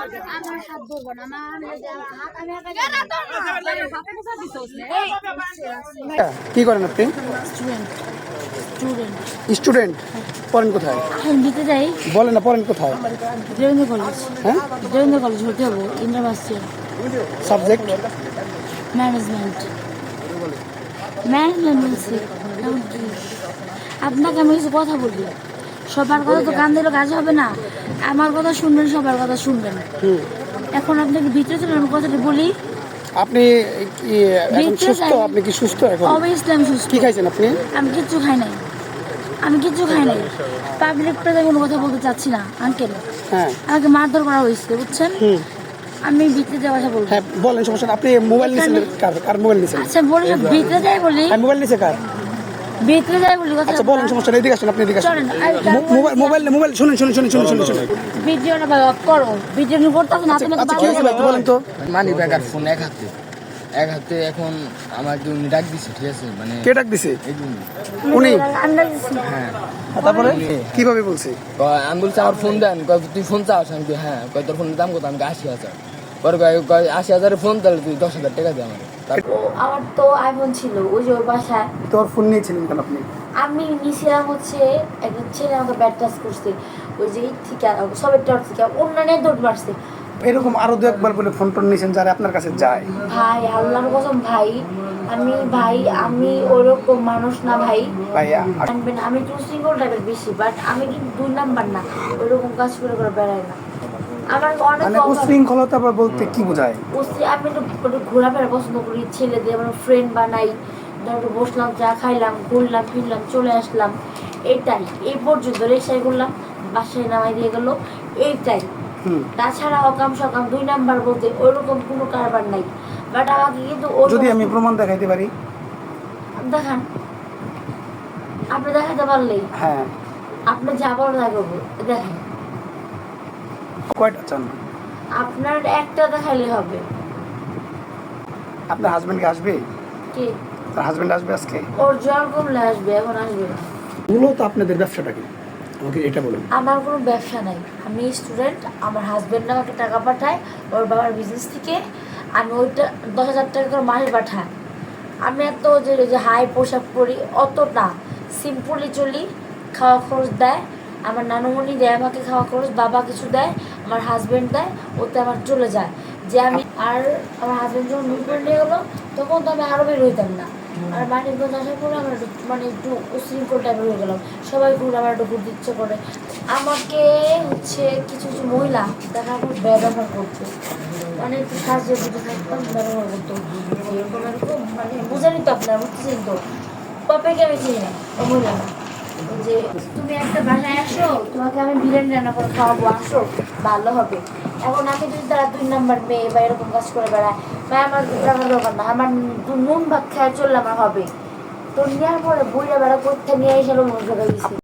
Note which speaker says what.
Speaker 1: হাত হাত
Speaker 2: কি করেন আপনি?
Speaker 1: স্টুডেন্ট
Speaker 2: পড়েন কোথায়?
Speaker 1: আমি দিতে যাই
Speaker 2: বলেন না, পড়েন কোথায়?
Speaker 1: দেবেন্দ্র কলেজ
Speaker 2: হ্যাঁ?
Speaker 1: দেবেন্দ্র কলেজ ভর্তি হব ইন্টারভার্সিটি
Speaker 2: সাবজেক্ট
Speaker 1: ম্যানেজমেন্ট ম্যানেজমেন্ট? আপনাকে আমি কিছু কথা বলি। সবার কথা তো কান দিলে কাজ হবে না। আমার কথা শুনবেন সবার কথা শুনবেন। এখন আপনাকে ভিতরে চলে আমি কথাটা বলি।
Speaker 2: আপনি এখন সুস্থ? আপনি কি সুস্থ এখন?
Speaker 1: অবভিয়াসলি আমি সুস্থ।
Speaker 2: কি খাইছেন আপনি?
Speaker 1: আমি কিচ্ছু খাই নাই। আমি কিচ্ছু খাই নাই। পাবলিক প্লেসে কোনো কথা বলতে চাচ্ছি না আঙ্কেল
Speaker 2: হ্যাঁ।
Speaker 1: আমাকে মারধর করা হয়েছে বুঝছেন? আমি ভিতরে যাওয়া কথা বলব
Speaker 2: হ্যাঁ বলেন সমস্যা আপনি মোবাইল নিয়েছেন কার কার মোবাইল
Speaker 1: আচ্ছা যাই বলি।
Speaker 2: হ্যাঁ মোবাইল কার?
Speaker 1: ভিতরে যাই বলি কথা
Speaker 2: আচ্ছা বলেন সমস্যা নেই এদিকে আসুন আপনি এদিকে আসুন।
Speaker 1: চলেন আর
Speaker 2: মো- মোবাইল মোবাইল মোবাইল শুনুন শুনুন শুনুন শুনুন শুনুন শুনুন।
Speaker 1: ভিডিওটা বাবা করো। ভিডিও নিয়ে করতে না তুমি
Speaker 2: আচ্ছা কি হয়েছে ভাই বলেন তো।
Speaker 3: মানি ব্যাগ আর ফোন এক হাতে। এক হাতে এখন উনি ডাক দিছে ঠিক আছে? মানে
Speaker 2: কে ডাক দিছে? উনি।
Speaker 3: হ্যাঁ।
Speaker 2: তারপরে? কীভাবে বলছে?
Speaker 3: আমি বলছি আমার ফোন দেন। কয় তুই ফোন চাস? আমি হ্যাঁ। কয় তোর ফোনের দাম কত? আমি আশি হাজার। পরে কয় আশি হাজারের ফোন তাহলে তুই দশ হাজার টাকা দে আমার
Speaker 1: ও, আমার তো আইফোন ছিল ওই যে ওর বাসায়।
Speaker 2: তোর ফোন নিয়েছিলেন কেন আপনি?
Speaker 1: আমি নিছিলাম হচ্ছে একজন ছেলে আমাকে ব্যাট টাচ করছে। ওই যে থেকে সবের টর থেকে অন্যান্য দৌড় মারছে।
Speaker 2: এরকম আরও দু একবার বলে ফোন টোন নিয়েছেন যারা আপনার কাছে যায়।
Speaker 1: ভাই আল্লাহর কসম ভাই আমি ভাই আমি ওরকম মানুষ না ভাই।
Speaker 2: ভাইয়া
Speaker 1: আমি একটু সিঙ্গল টাইপের বেশি বাট আমি কিন্তু দুই নাম্বার না। ওইরকম কাজ করে করে বেড়াই না।
Speaker 2: মানে। উশৃঙ্খলতা বলতে কি বোঝায়?
Speaker 1: আমি একটু ঘোরাফেরা পছন্দ করি ছেলেদের আমার ফ্রেন্ড বানাই ধর বসলাম চা খাইলাম ঘুরলাম ফিরলাম চলে আসলাম। এটাই। এই পর্যন্ত রেক্সায় করলাম বাসায় নামাই দিয়ে গেল এইটাই।
Speaker 2: হুম।
Speaker 1: তাছাড়া অকাম সকাম দুই নাম্বার বলতে ওইরকম কোনো কারবার নাই। বাট আমাকে কিন্তু
Speaker 2: যদি আমি প্রমাণ দেখাইতে পারি?
Speaker 1: দেখান। আপনি দেখাতে পারলেই।
Speaker 2: হ্যাঁ।
Speaker 1: আপনি যা বড় দেখাবো দেখেন।
Speaker 2: কয়টা চান?
Speaker 1: আপনার একটা দেখাইলে হবে।
Speaker 2: আপনার হাজবেন্ড কি আসবে?
Speaker 1: কি?
Speaker 2: তার হাজবেন্ড আসবে আজকে?
Speaker 1: ওর জ্বর কমলে আসবে এখন আসবে না।
Speaker 2: মূলত আপনাদের ব্যবসাটা কি? আমাকে এটা বলুন।
Speaker 1: আমার কোনো ব্যবসা নাই। আমি স্টুডেন্ট আমার হাজব্যান্ড আমাকে টাকা পাঠায় ওর বাবার বিজনেস থেকে। আমি ওইটা দশ হাজার টাকা করে মাসে পাঠায় আমি এত যে যে হাই পোশাক পরি অত না সিম্পলি চলি খাওয়া খরচ দেয়। আমার নানুমণি দেয় আমাকে খাওয়া খরচ বাবা কিছু দেয়। আমার হাজব্যান্ড দেয় ওতে আমার চলে যায়। যে আমি আর আমার হাজব্যান্ড যখন মুভমেন্ট হয়ে গেলো তখন তো আমি আরও বের হইতাম না আর মানিকগঞ্জ আসার পরে আমার একটু মানে একটু উশৃঙ্খল টাইপের হয়ে গেলাম। সবাই ঘুরে আমার একটু ঘুরতে ইচ্ছে করে। আমাকে হচ্ছে কিছু কিছু মহিলা দেখা পর ব্যবহার করতো। মানে একটু সাহায্য বুঝে থাকতাম ব্যবহার করতো। এরকম এরকম মানে বুঝে নিত আপনার বুঝতেছেন তো? পপেকে আমি চিনি না মহিলা যে তুমি একটা বাসায় আসো, তোমাকে আমি বিরিয়ানি রান্না করে খাওয়াবো, আসো, ভালো হবে। এখন আমি যদি তারা দুই নাম্বার মেয়ে বা এরকম কাজ করে বেড়ায়, বা আমার রান্না দরকার না আমার নুন ভাত খায় চললে আমার হবে। তো নেওয়ার পরে বইরা বেড়া করতে নিয়ে এসে লোক